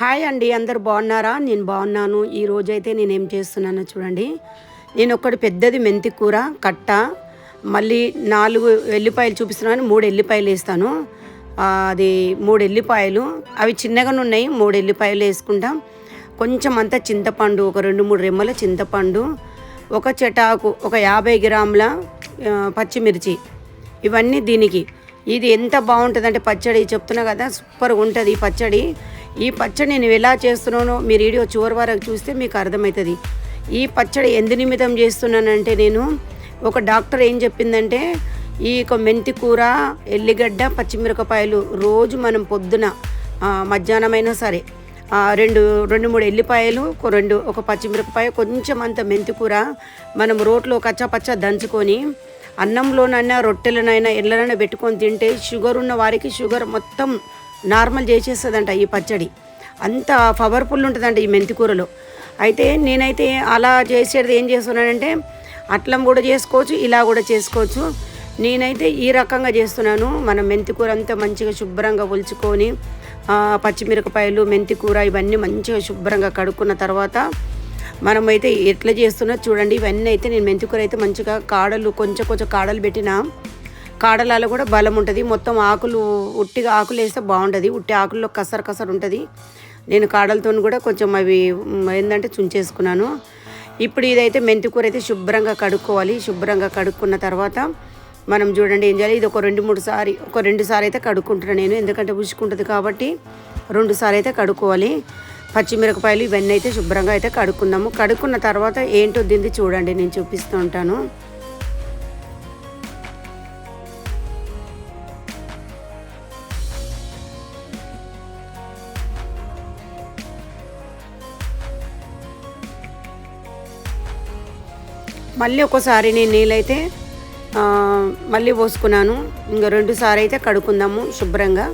Hi అండి అందరు బాగున్నారా? నేను బాగున్నాను. ఈ రోజైతే నేను ఏం చేస్తున్నానో చూడండి. నేను ఒకటి పెద్దది మెంతి కూర కట్ట మళ్ళీ నాలుగు ఎల్లిపాయలు చూపిస్తున్నాను మూడు ఎల్లిపాయలు వేస్తాను. అది మూడు ఎల్లిపాయలు. అవి చిన్నగానే ఉన్నాయి మూడు ఎల్లిపాయలు వేసుకుంటాం. కొంచెం అంతా చింతపండు ఒక రెండు మూడు రెమ్మల చింతపండు ఒక చెటాకు ఒక యాభై గ్రాముల పచ్చిమిర్చి. ఇవన్నీ దీనికి. ఇది ఎంత బాగుంటుందంటే పచ్చడి చెప్తున్నా కదా సూపర్గా ఉంటుంది ఈ పచ్చడి. ఈ పచ్చడి నేను ఎలా చేస్తున్నానో మీరు వీడియో చివరి వరకు చూస్తే మీకు అర్థమవుతుంది. ఈ పచ్చడి ఎందు నిమిత్తం చేస్తున్నానంటే నేను ఒక డాక్టర్ ఏం చెప్పిందంటే ఈ యొక్క మెంతి కూర ఎల్లిగడ్డ పచ్చిమిరపకాయలు రోజు మనం పొద్దున మధ్యాహ్నమైనా సరే రెండు రెండు మూడు ఎల్లిపాయలు రెండు ఒక పచ్చిమిరపకాయ కొంచెం అంత మెంతి కూర మనం రోట్లో కచ్చపచ్చ దంచుకొని అన్నంలోనైనా రొట్టెలనైనా ఎళ్ళనైనా పెట్టుకొని తింటే షుగర్ ఉన్న వారికి షుగర్ మొత్తం నార్మల్ చేసేస్తుందంట ఈ పచ్చడి. అంత పవర్ఫుల్ ఉంటుందంట ఈ మెంతికూరలో అయితే నేనైతే అలా చేసేది ఏం చేస్తున్నానంటే అట్లం కూడా చేసుకోవచ్చు ఇలా కూడా చేసుకోవచ్చు. నేనైతే ఈ రకంగా చేస్తున్నాను. మనం మెంతికూర అంతా మంచిగా శుభ్రంగా ఒలుచుకొని పచ్చిమిరపకాయలు మెంతికూర ఇవన్నీ మంచిగా శుభ్రంగా కడుక్కున్న తర్వాత మనమైతే ఎట్లా చేస్తున్నా చూడండి. ఇవన్నీ అయితే నేను మెంతికూర అయితే మంచిగా కాడలు కొంచెం కొంచెం కాడలు పెట్టిన కాడలలో కూడా బలం ఉంటుంది. మొత్తం ఆకులు ఉట్టిగా ఆకులు వేస్తే బాగుంటుంది. ఉట్టి ఆకుల్లో కసర కసర ఉంటుంది. నేను కాడలతో కూడా కొంచెం అవి ఏంటంటే చుంచేసుకున్నాను. ఇప్పుడు ఇదైతే మెంతికూర అయితే శుభ్రంగా కడుక్కోవాలి. శుభ్రంగా కడుక్కున్న తర్వాత మనం చూడండి ఏం చేయాలి? ఇది ఒక రెండు మూడు సారి ఒక రెండు సారి అయితే కడుక్కుంటున్నాను నేను. ఎందుకంటే ఉసుకుంటుంది కాబట్టి రెండు సార్లు అయితే కడుక్కోవాలి. పచ్చిమిరపకాయలు ఇవన్నీ అయితే శుభ్రంగా అయితే కడుక్కుందాము. కడుక్కున్న తర్వాత ఏంటో దింది చూడండి. నేను చూపిస్తూ ఉంటాను. మళ్ళీ ఒకసారి నేను నీళ్ళైతే మళ్ళీ పోసుకున్నాను. ఇంకా రెండు అయితే కడుక్కుందాము శుభ్రంగా.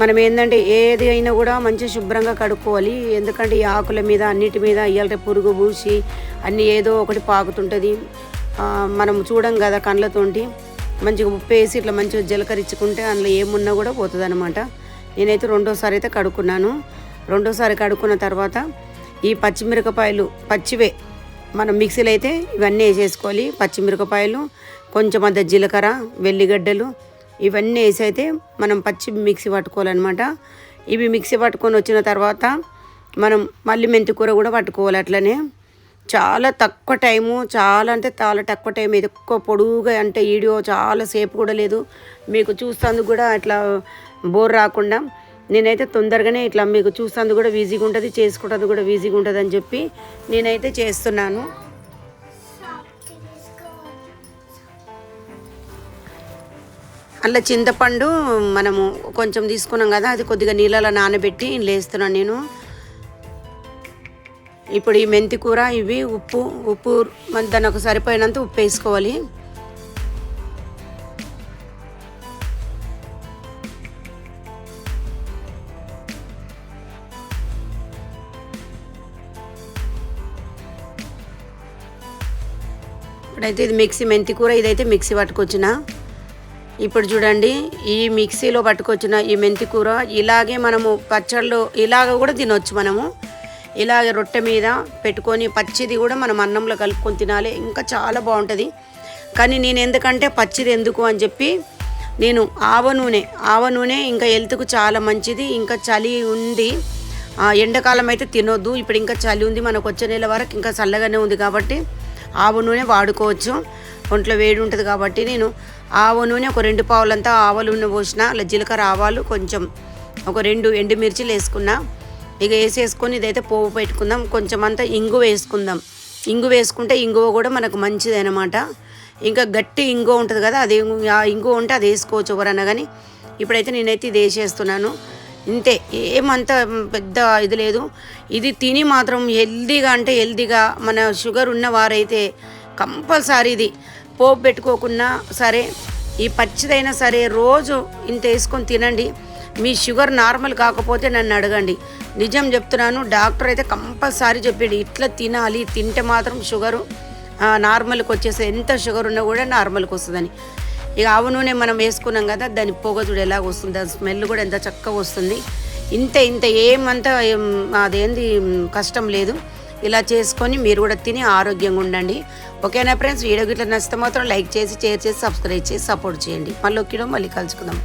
మనం ఏంటంటే ఏది అయినా కూడా మంచి శుభ్రంగా కడుక్కోవాలి. ఎందుకంటే ఈ ఆకుల మీద అన్నిటి మీద ఇవాళ పురుగు పూసి అన్నీ ఏదో ఒకటి పాకుతుంటుంది. మనం చూడం కదా కళ్ళతోటి. మంచిగా ఉప్పు వేసి ఇట్లా మంచిగా జీలకరించుకుంటే అందులో ఏమున్నా కూడా పోతుంది అనమాట నేనైతే రెండోసారి అయితే కడుక్కున్నాను. రెండోసారి కడుక్కున్న తర్వాత ఈ పచ్చిమిరపకాయలు పచ్చివే మనం మిక్సీలో అయితే ఇవన్నీ వేసేసుకోవాలి. పచ్చిమిరపకాయలు కొంచెం అంత జీలకర్ర వెల్లిగడ్డలు ఇవన్నీ వేసి అయితే మనం పచ్చి మిక్సీ పట్టుకోవాలన్నమాట. ఇవి మిక్సీ పట్టుకొని వచ్చిన తర్వాత మనం మళ్ళీ మెంతి కూర కూడా పట్టుకోవాలి అట్లనే. చాలా తక్కువ టైము చాలా అంటే చాలా తక్కువ టైం ఇది ఎక్కువ పొడుగుగా అంటే వీడియో చాలా సేపు కూడా లేదు. మీకు చూస్తాందుకు కూడా అట్లా బోర్ రాకుండా. నేనైతే తొందరగానే ఇట్లా మీకు చూస్తాందుకు కూడా ఈజీగా ఉంటుంది చేసుకుంటుంది కూడా ఈజీగా ఉంటుంది అని చెప్పి నేనైతే చేస్తున్నాను. అలా చింతపండు మనము కొంచెం తీసుకున్నాం కదా అది కొద్దిగా నీళ్ళలో నానబెట్టి లేస్తున్నాను నేను. ఇప్పుడు ఈ మెంతి కూర ఇవి ఉప్పు ఉప్పు మన దానికి సరిపోయినంత ఉప్పు వేసుకోవాలి. ఇప్పుడైతే ఇది మిక్సీ మెంతి కూర ఇదైతే మిక్సీ పట్టుకొచ్చిన. ఇప్పుడు చూడండి ఈ మిక్సీలో పట్టుకొచ్చిన ఈ మెంతి కూర ఇలాగే మనము పచ్చళ్ళు ఇలాగ కూడా తినొచ్చు మనము. ఇలాగే రొట్టె మీద పెట్టుకొని పచ్చిది కూడా మనం అన్నంలో కలుపుకొని తినాలి. ఇంకా చాలా బాగుంటుంది. కానీ నేను ఎందుకంటే పచ్చిది ఎందుకు అని చెప్పి నేను ఆవ నూనె ఆవ నూనె ఇంకా హెల్త్కు చాలా మంచిది. ఇంకా చలి ఉంది. ఆ, ఎండాకాలం అయితే తినొద్దు. ఇప్పుడు ఇంకా చలి ఉంది. మనకు వచ్చే నెల వరకు ఇంకా చల్లగానే ఉంది కాబట్టి ఆవ నూనె వాడుకోవచ్చు. ఒంట్లో వేడి ఉంటుంది కాబట్టి నేను ఆవ నూనె ఒక రెండు పావులంతా ఆవ నూనె పోసిన అలా జీలకర్ర ఆవాలు కొంచెం ఒక రెండు ఎండుమిర్చిలు వేసుకున్నా. ఇక వేసేసుకొని ఇదైతే పోపు పెట్టుకుందాం. కొంచెం అంతా ఇంగు వేసుకుందాం. ఇంగు వేసుకుంటే ఇంగువ కూడా మనకు మంచిది అనమాట ఇంకా గట్టి ఇంగువ ఉంటుంది కదా అది ఇంగువ ఉంటే అది వేసుకోవచ్చు ఎవరన్నా కానీ. ఇప్పుడైతే నేనైతే ఇది వేసేస్తున్నాను. ఇంతే. ఏమంత పెద్ద ఇది లేదు. ఇది తిని మాత్రం హెల్దీగా అంటే హెల్దీగా మన షుగర్ ఉన్నవారైతే కంపల్సరీ ఇది. పోపు పెట్టుకోకున్నా సరే ఈ పచ్చిదైనా సరే రోజు ఇంత వేసుకొని తినండి. మీ షుగర్ నార్మల్ కాకపోతే నన్ను అడగండి. నిజం చెప్తున్నాను డాక్టర్ అయితే కంపల్సరీ చెప్పాడు ఇట్లా తినాలి తింటే మాత్రం షుగరు నార్మల్కి వచ్చేసి ఎంత షుగర్ ఉన్నా కూడా నార్మల్కి వస్తుందని. ఇక ఆవు నూనె మనం వేసుకున్నాం కదా దాని పొగ చూడు ఎలాగ వస్తుంది దాని స్మెల్ కూడా ఎంత చక్కగా వస్తుంది. ఇంత ఇంత ఏమంతా అదేంది కష్టం లేదు. ఇలా చేసుకొని మీరు కూడా తిని ఆరోగ్యంగా ఉండండి. ఓకేనా ఫ్రెండ్స్ వీడియో గిట్ల నచ్చితే మాత్రం లైక్ చేసి షేర్ చేసి సబ్స్క్రైబ్ చేసి సపోర్ట్ చేయండి. మళ్ళీ ఒక్కడో మళ్ళీ కలుసుకుందాం.